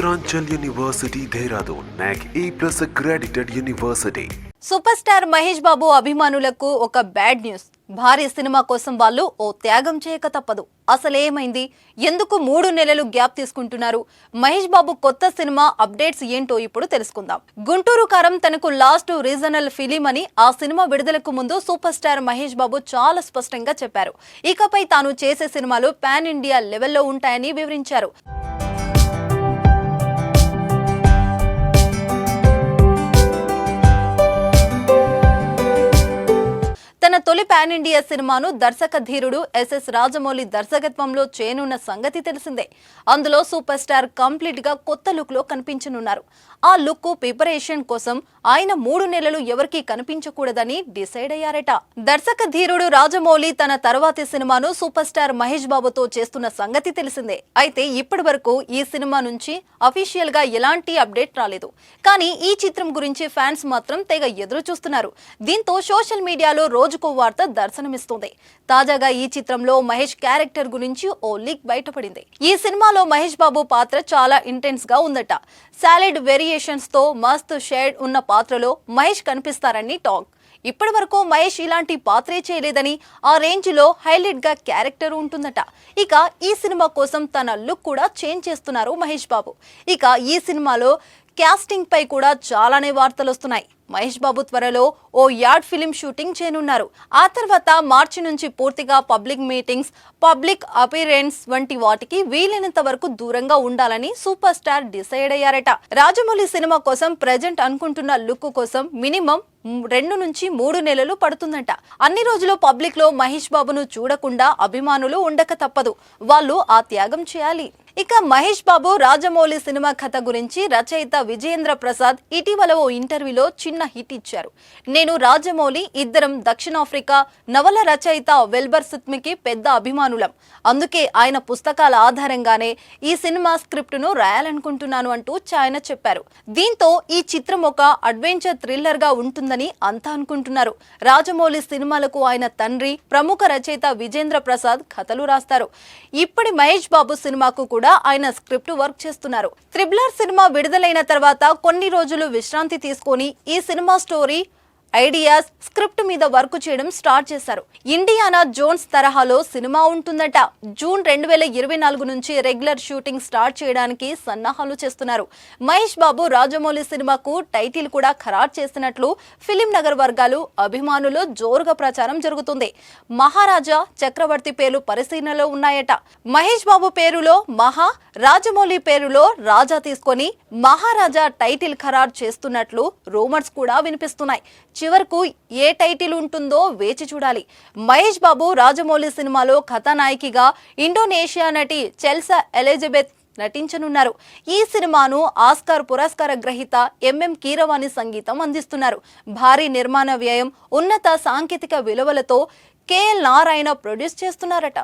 Uttaranchal university Dehradun NAAC A plus accredited university super star Mahesh Babu అభిమానులకు ఒక bad news భారీ cinema కోసం వాళ్ళు ఓ త్యాగం చేయక తప్పదు. అసలేమైంది ఎందుకు మూడు నెలలు గ్యాప్ తీసుకుంటున్నారు? మహేష్ బాబు కొత్త సినిమా అప్డేట్స్ ఏంటో ఇప్పుడు తెలుసుకుందాం. గుంటూరు కారం తనకు లాస్ట్ రీజనల్ ఫిలిం అని ఆ సినిమా విడుదలకు ముందు సూపర్ స్టార్ మహేష్ బాబు చాలా స్పష్టంగా చెప్పారు. ఇకపై తాను చేసే సినిమాలు పాన్ ఇండియా లెవెల్లో ఉంటాయని వివరించారు. పాన్ ఇండియా సినిమాను దర్శక ధీరుడు ఎస్ఎస్ రాజమౌళి దర్శకత్వంలో చేయనున్న సంగతి తెలిసిందే. అందులో సూపర్ స్టార్ కంప్లీట్గా కొత్త లుక్లో కనిపించనున్నారు. ఆ లుక్ ప్రిపరేషన్ కోసం ఆయన మూడు నెలలు ఎవరికీ కనిపించకూడదని డిసైడ్ అయ్యారట. దర్శక ధీరుడు రాజమౌళి తన తర్వాతి సినిమాను సూపర్ స్టార్ మహేష్ బాబుతో చేస్తున్న సంగతి తెలిసిందే. అయితే ఇప్పటి వరకు ఈ సినిమా నుంచి అఫీషియల్గా ఎలాంటి అప్డేట్ రాలేదు. కానీ ఈ చిత్రం గురించి ఫ్యాన్స్ మాత్రం తెగ ఎదురు చూస్తున్నారు దీంతో సోషల్ మీడియాలో రోజుకో వార్త దర్శనమిస్తుంది. తాజాగా ఈ చిత్రంలో మహేష్ క్యారెక్టర్ గురించి ఓ లీక్ బయటపడింది. ఈ సినిమాలో మహేష్ బాబు పాత్ర చాలా ఇంటెన్స్గా ఉందట. సాలిడ్ వేరియేషన్స్తో మస్త్ షేడ్ ఉన్న పాత్రలో మహేష్ కనిపిస్తారని టాక్ ఇప్పటి వరకు మహేష్ ఇలాంటి పాత్రే చేయలేదని ఆ రేంజ్లో హైలైట్గా క్యారెక్టర్ ఉంటుందట. ఇక ఈ సినిమా కోసం తన లుక్ కూడా చేంజ్ చేస్తున్నారు మహేష్ బాబు. ఇక ఈ సినిమాలో క్యాస్టింగ్ పై కూడా చాలానే వార్తలు వస్తున్నాయి మహేష్ బాబు త్వరలో ఓ యాడ్ ఫిలిం షూటింగ్ చేయనున్నారు. ఆ తర్వాత మార్చి నుంచి పూర్తిగా పబ్లిక్ మీటింగ్స్ పబ్లిక్ అపీరెన్స్ వంటి వాటికి వీలైనంత వరకు దూరంగా ఉండాలని సూపర్ స్టార్ డిసైడ్ అయ్యారట. రాజమౌళి సినిమా కోసం ప్రజెంట్ అనుకుంటున్న లుక్ కోసం మినిమం రెండు నుంచి మూడు నెలలు పడుతుందంట. అన్ని రోజులు పబ్లిక్లో మహేష్ బాబును చూడకుండా అభిమానులు ఉండక తప్పదు. వాళ్ళు ఆ త్యాగం చేయాలి. ఇక మహేష్ బాబు రాజమౌళి సినిమా కథ గురించి రచయిత విజయేంద్ర ప్రసాద్ ఇటీవల ఓ ఇంటర్వ్యూలో చిన్న హిట్ ఇచ్చారు. నేను రాజమౌళి ఇద్దరం దక్షిణాఫ్రికా నవల రచయిత వెల్బర్ సుత్మికి పెద్ద అభిమానులం. అందుకే ఆయన పుస్తకాల ఆధారంగానే ఈ సినిమా స్క్రిప్ట్ను రాయాలనుకుంటున్నాను అంటూ ఆయన చెప్పారు. దీంతో ఈ చిత్రం ఒక అడ్వెంచర్ థ్రిల్లర్గా ఉంటుందని అంతా అనుకుంటున్నారు. రాజమౌళి సినిమాలకు ఆయన తండ్రి ప్రముఖ రచయిత విజేంద్ర ప్రసాద్ కథలు రాస్తారు. ఇప్పటి మహేష్ బాబు సినిమాకు కూడా ఆయన స్క్రిప్ట్ వర్క్ చేస్తున్నారు. త్రిబులర్ సినిమా విడుదలైన తర్వాత కొన్ని రోజులు విశ్రాంతి తీసుకొని ఈ సినిమా స్టోరీ ఐడియాస్ స్క్రిప్ట్ మీద వర్క్ చేయడం స్టార్ట్ చేశారు. ఇండియానా జోన్స్ తరహాలో సినిమా ఉంటుందట. జూన్ రెండు వేల ఇరవై నాలుగు నుంచి రెగ్యులర్ షూటింగ్ స్టార్ట్ చేయడానికి సన్నాహాలు చేస్తున్నారు. మహేష్ బాబు రాజమౌళి సినిమాకు టైటిల్ కూడా ఖరారు చేసినట్లు ఫిలిం నగర్ వర్గాలు అభిమానులు జోరుగా ప్రచారం జరుగుతుంది. మహారాజా చక్రవర్తి పేర్లు పరిశీలనలో ఉన్నాయట. మహేష్ బాబు పేరులో మహా రాజమౌళి పేరులో రాజా తీసుకొని మహారాజా టైటిల్ ఖరారు చేస్తున్నట్లు రూమర్స్ కూడా వినిపిస్తున్నాయి. చివరకు ఏ టైటిల్ ఉంటుందో వేచి చూడాలి. మహేష్ బాబు రాజమౌళి సినిమాలో కథానాయికిగా ఇండోనేషియా నటి చెల్సా ఎలిజబెత్ నటించనున్నారు. ఈ సినిమాను ఆస్కార్ పురస్కార గ్రహీత ఎంఎం కీరవాణి సంగీతం అందిస్తున్నారు. భారీ నిర్మాణ వ్యయం ఉన్నత సాంకేతిక విలువలతో కేఎల్ నారాయణ ప్రొడ్యూస్ చేస్తున్నారట.